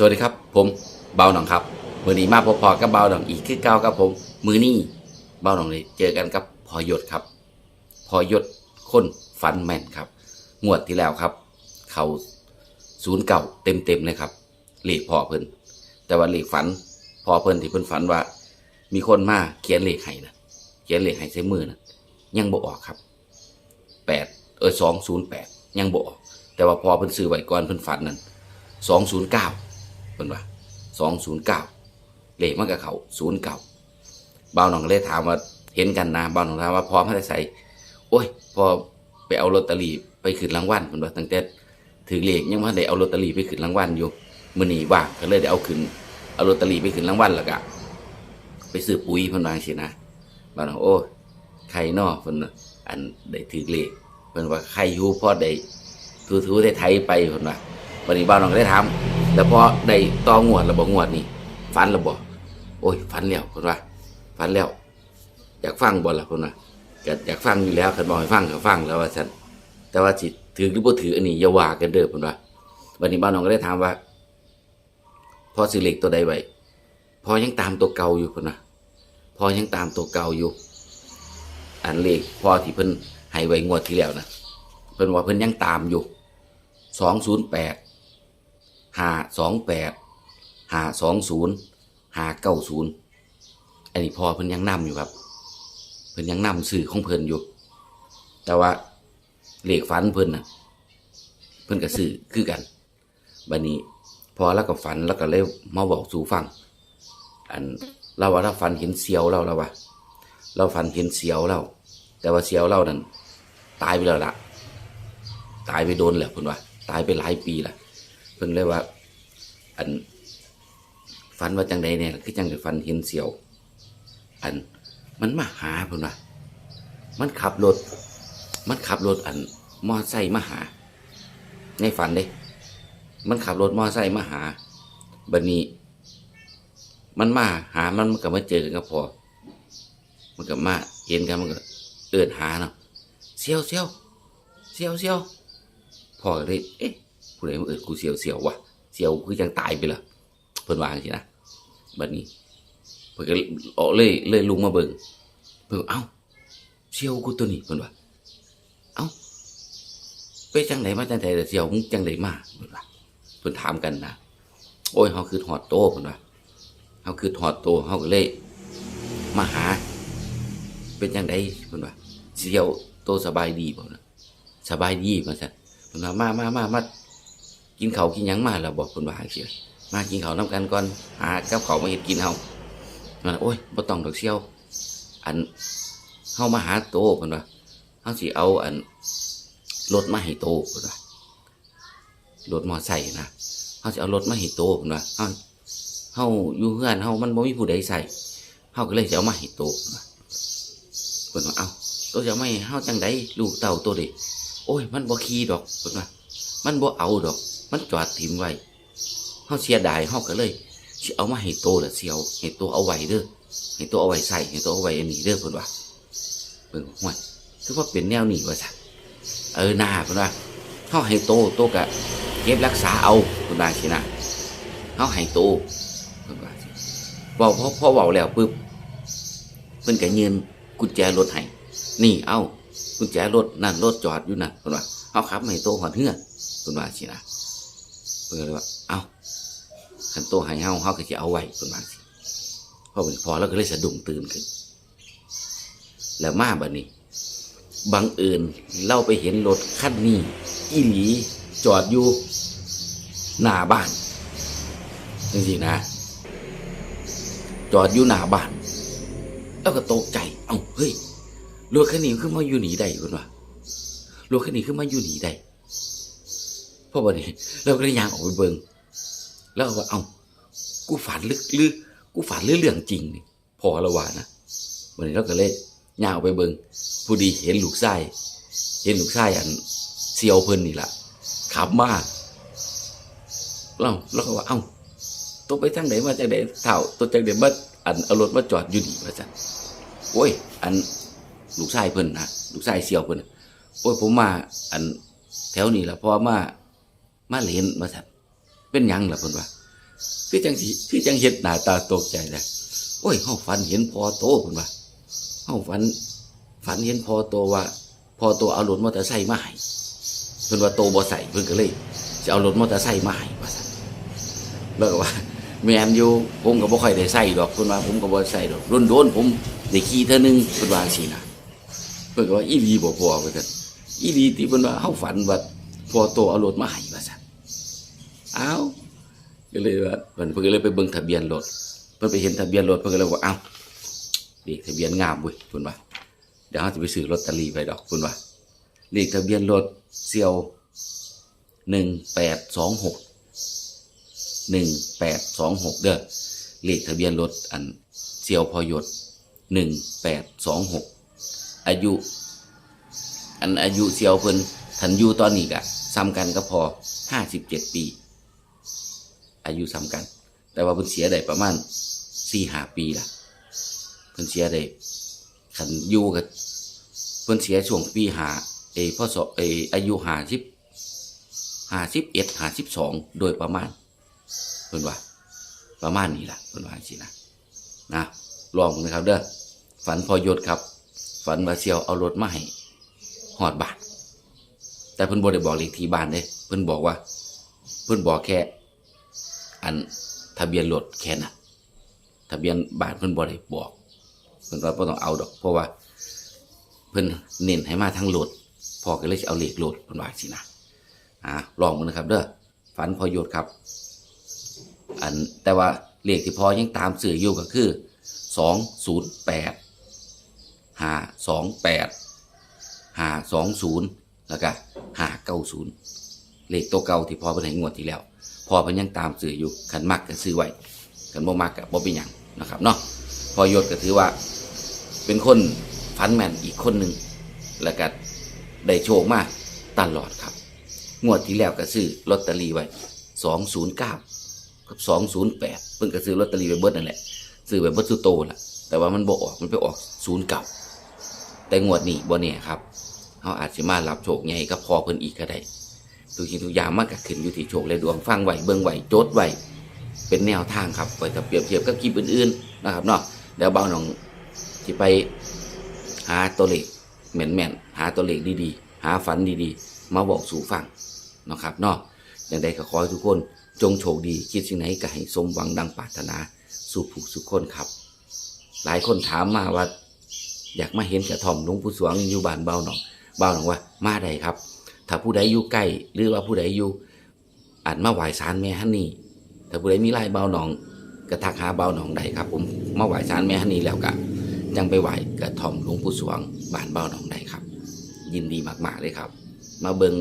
สวัสดีครับ ผมเบาหนองครับมือนี้มาพอๆกับเบาหนองอีกคือเก่าครับผม มือนี้เบาหนองเลยเจอกันกับพอยศครับ พอยศคนฟันแมนครับ งวดที่แล้วครับ เขาศูนย์เก่าเต็มเต็มๆเลยครับเลขพอเพิ่นแต่ว่าเลขฝันพอเพิ่นที่เพิ่นฝันว่า มีคนมาเขียนเหลขให้นะเขียนเหลขให้ใส่มือนะยังบ่ออกครับแปดเออสองศูนย์แปดยังบ่ออกแต่ว่าพอเพิ่นซื้อไว้ก่อนเพิ่นฝันนั่นสองศูนย์เก้า เพิ่นว่าสองศูนย์เก้าเลขมันกับเขาศูนย์เก้าบ่าวหนองเลยถามว่าเห็นกันนะบ่าวหนองถามว่าพร้อมาได้ใส่โอ้ย พอไปเอาลอตเตอรี่ไปขึ้นรางวัลเพิ่นว่าตั้งแต่ถือเลขยังบ่ทันได้เอาลอตเตอรี่ไปขึ้นรางวัลอยู่มื้อนี้ว่างก็เลยได้เอาขึ้นเอาลอตเตอรี่ไปขึ้นรางวัลแล้วก็ไปซื้อปุ๋ยเพิ่นว่าจังซี่นะบ่าวหนองโอ้ยใครนอเพิ่นอันได้ถือเลขเพิ่นว่าใครยูพ่อได้ทูๆได้ไทยไปเพิ่นว่าวันนี้บ่าวหนองได้ถาม แล้วพอได้ต่องวดแล้วบ่งวดนี่ฝันแล้วบ่โอ้ยฝันแล้วเพิ่นว่าฝันแล้ว อยากฟังบ่ล่ะเพิ่นว่ากอยากฟังอยู่แล้วคันบอกให้ฟังก็ฟังแล้วว่าซั่นแต่ว่าสิถือหรือบ่ถืออันนี้อย่าว่ากันเด้อเพิ่นว่าวันนี้บ้านน้องก็ได้ถามว่าพอสิเลขตัวใดไว้พอยังตามตัวเก่าอยู่เพิ่นว่าพอยังตามตัวเก่าอยู่อันเลขพอที่เพิ่นให้ไว้งวดที่แล้วนะเพิ่นว่าเพิ่นยังตามอยู่208 528 520 590อันนี้พอเพิ่นยังนำอยู่ครับ เพิ่นยังนำสื่อของเพิ่นอยู่ แต่ว่าเลขฝันเพิ่นนะเพิ่นก็สื่อคือกันบัดนี้พอแล้วก็ฝันแล้วก็เลยมาบอกสู่ฟัง อันเราว่าเราฝันเห็นเสียวเราแล้วว่า เราฝันเห็นเสียวเรา แต่ว่าเสียวเรานั่นตายไปแล้วละตายไปโดนแล้วเพิ่นว่า ตายไปหลายปีละ เพิ่นเลยว่า อันฝันว่าจังใดเนี่ยคือจังได้ฝันเห็นเสียว อันมันมาหาเพิ่นว่ามันขับรถ มันขับรถอันมอไซค์มาหา ในฝันเด้ มันขับรถมอไซค์มาหาบัดนี้ มันมาหามันมันก็มาเจอกันกับพอ มันก็มาเห็นกันมันก็เอินหาเนาะเสียวเสียวเสียวเสียวพอเลยเอ๊ะ ผู้ใดมาเอินกูเสียวเสียววะเสียวคือจังตายไปละเพิ่นวาจังสินะบัดนี้เพิ่นก็ออกเลยเลยลุงมาเบิ่งเพิ่นเอ้าเสียวกูตัวนี้เพิ่นว่าเอ้าไปจังไดมาจังไดแต่เสียวมึงจังไดมาเพิ่นว่าเพิ่นถามกันนะโอ้ยเฮาคือฮอดโตเพิ่นว่าเฮาคือฮอดโตเฮาก็เลยมาหา เป็นจังไดเพิ่นว่าเสียวโตสบายดีบ่นะสบายดีว่าซั่นเพิ่นว่ามามามามา กินเขากินยังมาแล้วบอกเพิ่นว่าจังซี่มากินเขาวนํกันก่อนหากับข้ามาเฮ็ดกินเฮามันโอ้ยบ่ต้องดอกเซี่ยว อันเฮามาหาโตเพิ่นว่าเฮาสิเอาอันรถมาให้โตเพิ่นว่ารถมอไซค์นะเฮาสิเอารถมาให้โตเพิ่นว่าเฮาเฮาอยู่เฮือนเฮามันบ่มีผู้ใดใส่เฮาก็เลยสิเอามาให้โตเพิ่นว่าเพิ่นว่าเอาโตจะเอามาให้เฮาจังไดลูกเต้าโตด้โอ้ย มันบ่ขี่ดอกเพิ่นว่ามันบ่เอาดอก มันจอดถิ่มไว้เฮาเสียดายเฮาก็เลยสิเอามาให้โตละเสียวให้โตเอาไว้เด้อให้โตเอาไว้ใส่ให้โตเอาไว้อันนี้เด้อเพิ่นว่าเพิ่นห่วยคือว่าเป็นแนวนี้ว่าซั่นเออหน้าเพิ่นว่าเฮาให้โตโตก็เก็บรักษาเอาเพิ่นว่าสินะเฮาให้โตเพิ่นว่าสิเว้าพอพอเว้าแล้วปึ๊บเพิ่นก็ยืนกุญแจรถให้นี่เอากุญแจรถนั่นรถจอดอยู่นั่นเพิ่นว่าเฮาขับให้โตฮอดเฮือนเพิ่นว่าสินะ เพิ่นเลยว่าเอ้าขันโตใหายเฮาเฮาก็จะเอาไว้เป็นบาสิพอเป็นพอแล้วก็เลยสะดุ้งตื่นขึ้น แล้วมาบัดนี้บังเอิญเราไปเห็นรถคันนี้อีหลีจอดอยู่หน้าบ้านจริงๆนะ จอดอยู่หน้าบ้าน แล้วก็ตกใจเอ้าเฮ้ยรถคันนี้ขึ้นมาอยู่หนีได้คนวะรถคันนี้ขึ้นมาอยู่หนีได้ พราะบัดนี้เราก็เลยยางออกไปเบิงแล้วก็ว่าเอ้ากูฝันลึกลึกกูฝันเรื่องเรื่องจริงนี่พอละว่านะวันนี้เราก็เลยย่างออกไปเบิงผู้ดีเห็นลูกไส้เห็นลูกไส้อันเซียวเพิ่นนี่แหละขับมาเราเราก็ว่าเอ้าตัวไปทางไหนมาจากไหนเท่าตัวจากไหนมาอันเอารถมาจอดอยู่นี่ว่าจันโอ้ย อันลูกไส้เพิ่นนะลูกไส้เซียวเพิ่นโอ้ยผมมา อันแถวนี้แหละพราะว่า มาเล่นมาสันเป็นยังล่ะเพิ่นว่าคือจังสิคือจังเห็ดหน้าตาตกใจนะโอ้ยเฮาฝันเห็นพอโตเพิ่นว่าเฮาฝัน ฝันเห็นพอโตว่า พอโตเอารถมอเตอร์ไซค์มาให้เพิ่นว่าโตบ่ใส่เพิ่นก็เลยจะเอารถมอเตอร์ไซค์มาให้ว่าซั่นแล้วก็ว่าแม่นอยู่ผมก็บ่ค่อยได้ใส่ดอกเพิ่นว่าผมก็บ่ใส่ดอกรุนโดนผมได้ขี่เทื่อนึงเพิ่นว่าจังซี่นะเพิ่นก็ว่าอีหลีบ่พอเพิ่นก็อีหลีที่เพิ่นว่าเฮาฝันว่าพอโตเอารถมาให้ว่าซั่น อ้าวก็เลยว่าเพิ่นเพิ่นก็เลยไปเบิ่งทะเบียนรถเพิ่นไปเห็นทะเบียนรถเพิ่นก็เลยว่าอ้าวเลขทะเบียนงามเว้ยเพิ่นว่าเดี๋ยวเราจะไปซื้อลอตเตอรี่ไปดอกเพิ่นว่าเลขทะเบียนรถเซียวหนึ่งแปดสองหกหนึ่งแปดสองหกเด้อเลขทะเบียนรถอันเซียวพอยศหนึ่งแปดสองหกอายุ อันอายุเซียวเพิ่นทันยูตอนนี้กะซ้ำกันก็พอห้าสิบเจ็ดปี อายุซ้ำกัน แต่ว่าเพิ่นเสียได้ประมาณสี่ห้าปีละเพิ่นเสียได้ขันอยู่กับเพิ่นเสียช่วงปีหาเอพ่อสอเออายุหาสิบหาสิบเอ็ดหาสิบสองโดยประมาณเพิ่นว่า ประมาณนี้ล่ะเพิ่นว่าสินะนะลองนะครับเด้อฝันพอยศครับ ฝันว่าเซียวเอารถมาให้หอดบาทแต่เพิ่นบ่ได้บอกเลขที่บ้านเด้เพิ่นบอกว่า เพิ่นบอกแค่ อันทะเบียนรถแค่นั้นทะเบียนบ้านเพิ่นบ่ได้บอกเพิ่นก็บ่ต้องเอาดอก เพราะว่า เพิ่นเน้นให้มาทั้งรถพอก็เลยเอาเลขรถเพิ่นว่าสินะอ่าลองมันนะครับ เด้อฝันพอยศครับ อันแต่ว่าเลขที่พอยังตามสื่ออยู่ก็คือสองศูนย์แปดห้าสองแปดห้าสองศูนย์แล้วก็ห้าเก้าศูนย์เลขตัวเก่าที่พอเป็นให้งวดที่แล้ว พอเพิ่นยังตามสื่ออยู่ขันมักก็ซื้อไว้ขันบ่มักก็บ่เป็นหยังนะครับเนาะพอยศก็ถือว่า เป็นคนฟันแมนอีกคนหนึ่งแล้วก็ได้โชคมาตลอดครับ งวดที่แล้วก็ซื้อลอตเตอรี่ไว้สองศูนย์เก้ากับสองศูนย์แปดเพิ่นก็ซื้อลอตเตอรี่ไปเบิดนั่นแหละซื้อไปเบิร์ดสุโตละแต่ว่ามันบออกมันไปออกศูนย์เก่าแต่งวดนี้บ่เนี่ยครับเขาอาจจะมารับโชคใหญ่ก็พอเพิ่นอีกก็ได้ ทุกสิ่งทุกอย่างมันก็ขึ้นอยู่ที่โชคและดวงฟังไหวเบิ่งไหวโจทย์ไว้เป็นแนวทางครับไว้ถ้าเปรียบเทียบกับคลิปอื่นๆนะครับเนาะเดี๋ยวเบาหนองที่ไปหาตัวเลขแม่นๆหาตัวเลขดีๆ หาฝันดีๆ มาบอกสู่ฟังนะครับเนาะอย่างใดก็ขอให้ทุกคนจงโชคดีคิดสิ่งไหนก็ให้สมหวังดังปรารถนาสู่ผู้สุขคนครับ หลายคนถามมาว่า อยากมาเห็นกระท่อมหลวงปู่สวงอยู่บ้านเบาหนองเบาหนองว่ามาได้ครับ ถ้าผู้ใดอยู่ใกล้หรือว่าผู้ใดอยู่อาจมาไหว้ศาลแม่ฮันนี่ถ้าผู้ใดมีไล่เบาหนองก็ทักหาเบาหนองได้ครับ ผมมาไหว้ศาลแม่ฮันนี่แล้วก็จังไปไหว้กระท่อมหลวงปู่สวงบ้านเบาหนองได้ครับ ยินดีมากๆเลยครับ มาเบิง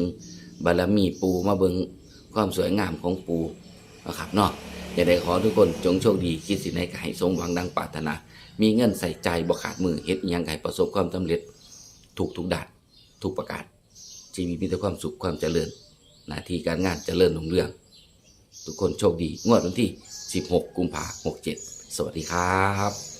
บารมีปูมาเบิงความสวยงามของปูนะครับเนาะอย่าได้ขอทุกคนจงโชคดีคิดสิใดก็ให้สมหวังดังปรารถนา มีเงินใส่ใจบ่ขาดมือเฮ็ดยังไงประสบความสำเร็จถูกทุกด้านทุกประการ ชีวิตมีแต่ความสุขความเจริญ หน้าที่การงานเจริญรุ่งเรือง ทุกคนโชคดี งวดวันที่ 16 กุมภาพันธ์67 สวัสดีครับ